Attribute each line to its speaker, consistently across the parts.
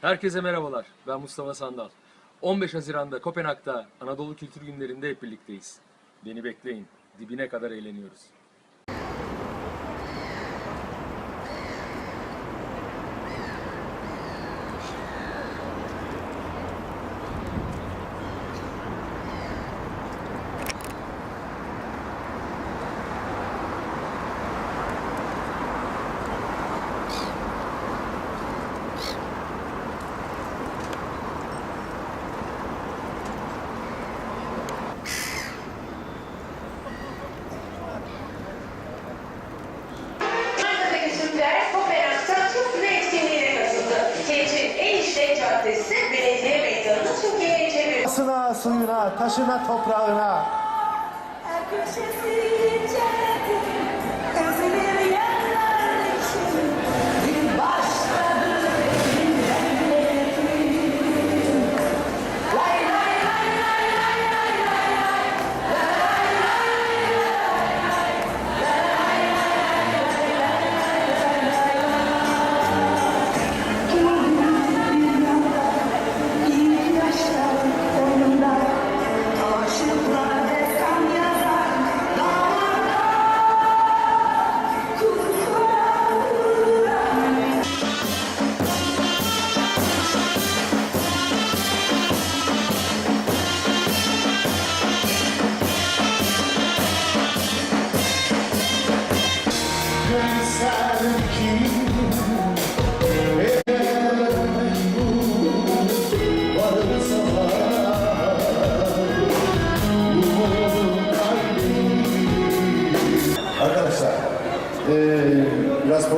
Speaker 1: Herkese merhabalar. Ben Mustafa Sandal. 15 Haziran'da Kopenhag'da Anadolu Kültür Günlerinde hep birlikteyiz. Beni bekleyin. Dibine kadar eğleniyoruz.
Speaker 2: Sına, suyuna, taşına, toprağına.
Speaker 3: Her köşesi cennetin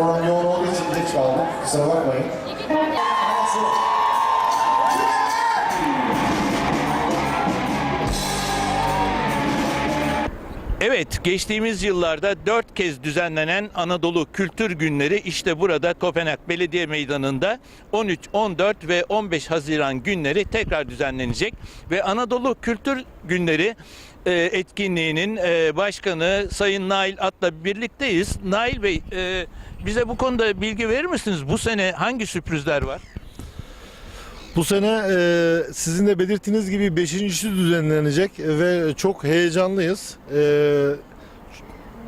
Speaker 2: biraz program yoğun olduğu için geç kaldık.
Speaker 4: Geçtiğimiz yıllarda dört kez düzenlenen Anadolu Kültür Günleri işte burada Kopenhag Belediye Meydanı'nda 13, 14 ve 15 Haziran günleri tekrar düzenlenecek. Ve Anadolu Kültür Günleri e, etkinliğinin e, başkanı Sayın Nail At'la birlikteyiz. Nail Bey, e, bize bu konuda bilgi verir misiniz? Bu sene hangi sürprizler var?
Speaker 5: Bu sene e, sizin de belirttiğiniz gibi beşincisi düzenlenecek ve çok heyecanlıyız. E,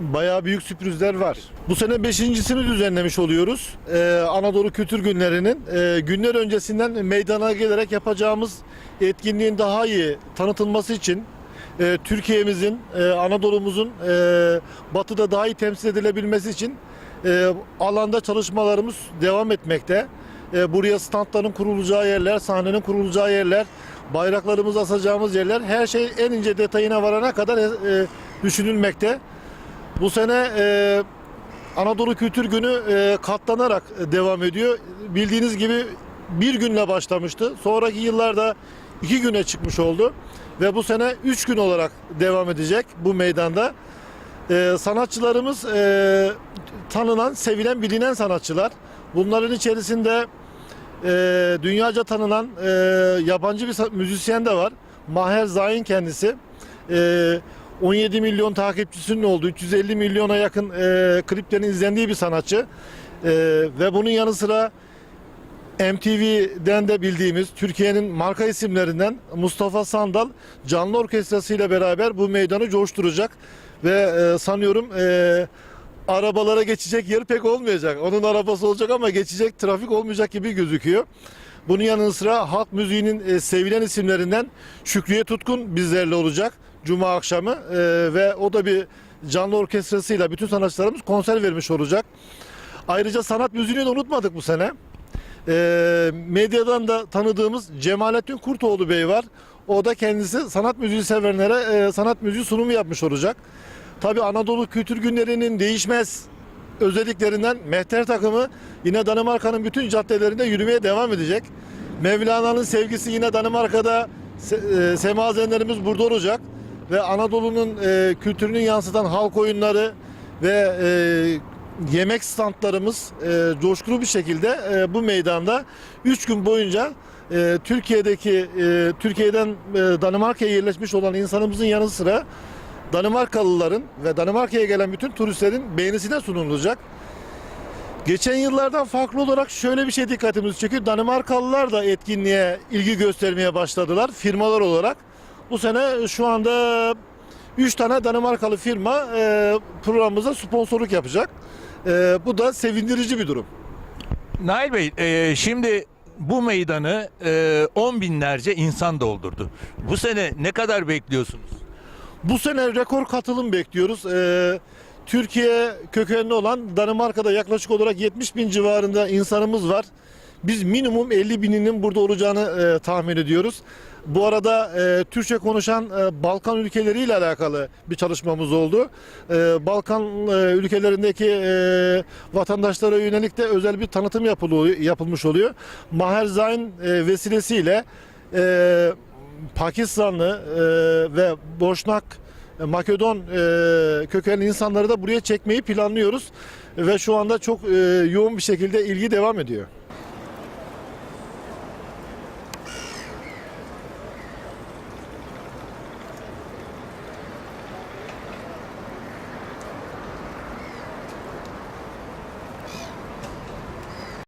Speaker 5: bayağı büyük sürprizler var. Bu sene beşincisini düzenlemiş oluyoruz. E, Anadolu Kültür Günleri'nin e, günler öncesinden meydana gelerek yapacağımız etkinliğin daha iyi tanıtılması için e, Türkiye'mizin, e, Anadolu'muzun e, batıda daha iyi temsil edilebilmesi için e, alanda çalışmalarımız devam etmekte. E, buraya standların kurulacağı yerler, sahnenin kurulacağı yerler, bayraklarımızı asacağımız yerler her şey en ince detayına varana kadar e, düşünülmekte. Bu sene e, Anadolu Kültür Günü e, katlanarak devam ediyor. Bildiğiniz gibi bir günle başlamıştı. Sonraki yıllarda iki güne çıkmış oldu. Ve bu sene üç gün olarak devam edecek bu meydanda. E, sanatçılarımız e, tanınan, sevilen, bilinen sanatçılar. Bunların içerisinde e, dünyaca tanınan e, yabancı bir müzisyen de var. Maher Zain kendisi. E, 17 milyon takipçisinin olduğu, 350 milyona yakın e, kliplerin izlendiği bir sanatçı. E, ve bunun yanı sıra MTV'den de bildiğimiz Türkiye'nin marka isimlerinden Mustafa Sandal canlı orkestrası ile beraber bu meydanı coşturacak ve e, sanıyorum e, arabalara geçecek yer pek olmayacak. Onun arabası olacak ama geçecek trafik olmayacak gibi gözüküyor. Bunun yanı sıra halk müziğinin e, sevilen isimlerinden Şükriye Tutkun bizlerle olacak Cuma akşamı E, ve o da bir canlı orkestrasıyla bütün sanatçılarımız konser vermiş olacak. Ayrıca sanat müziğini de unutmadık bu sene. E, medyadan da tanıdığımız Cemalettin Kurtoğlu Bey var. O da kendisi sanat müziği sevenlere e, sanat müziği sunumu yapmış olacak. Tabi Anadolu Kültür Günleri'nin değişmez özelliklerinden mehter takımı yine Danimarka'nın bütün caddelerinde yürümeye devam edecek. Mevlana'nın sevgisi yine Danimarka'da se- e, semazenlerimiz burada olacak ve Anadolu'nun e, kültürünü yansıtan halk oyunları ve e, yemek standlarımız e, coşkulu bir şekilde e, bu meydanda 3 gün boyunca e, Türkiye'deki e, Türkiye'den e, Danimarka'ya yerleşmiş olan insanımızın yanı sıra Danimarkalıların ve Danimarka'ya gelen bütün turistlerin beğenisine sunulacak. Geçen yıllardan farklı olarak şöyle bir şey dikkatimizi çekiyor. Danimarkalılar da etkinliğe ilgi göstermeye başladılar firmalar olarak. Bu sene şu anda 3 tane Danimarkalı firma e, programımıza sponsorluk yapacak. E, bu da sevindirici bir durum.
Speaker 4: Nail Bey, e, şimdi bu meydanı e, on binlerce insan doldurdu. Bu sene ne kadar bekliyorsunuz?
Speaker 5: Bu sene rekor katılım bekliyoruz. Ee, Türkiye kökenli olan Danimarka'da yaklaşık olarak 70 bin civarında insanımız var. Biz minimum 50 bininin burada olacağını e, tahmin ediyoruz. Bu arada e, Türkçe konuşan e, Balkan ülkeleriyle alakalı bir çalışmamız oldu. E, Balkan e, ülkelerindeki e, vatandaşlara yönelik de özel bir tanıtım yapılıyor, yapılmış oluyor. Maher Zayn e, vesilesiyle e, Pakistanlı e, ve Boşnak, e, Makedon e, kökenli insanları da buraya çekmeyi planlıyoruz ve şu anda çok e, yoğun bir şekilde ilgi devam ediyor.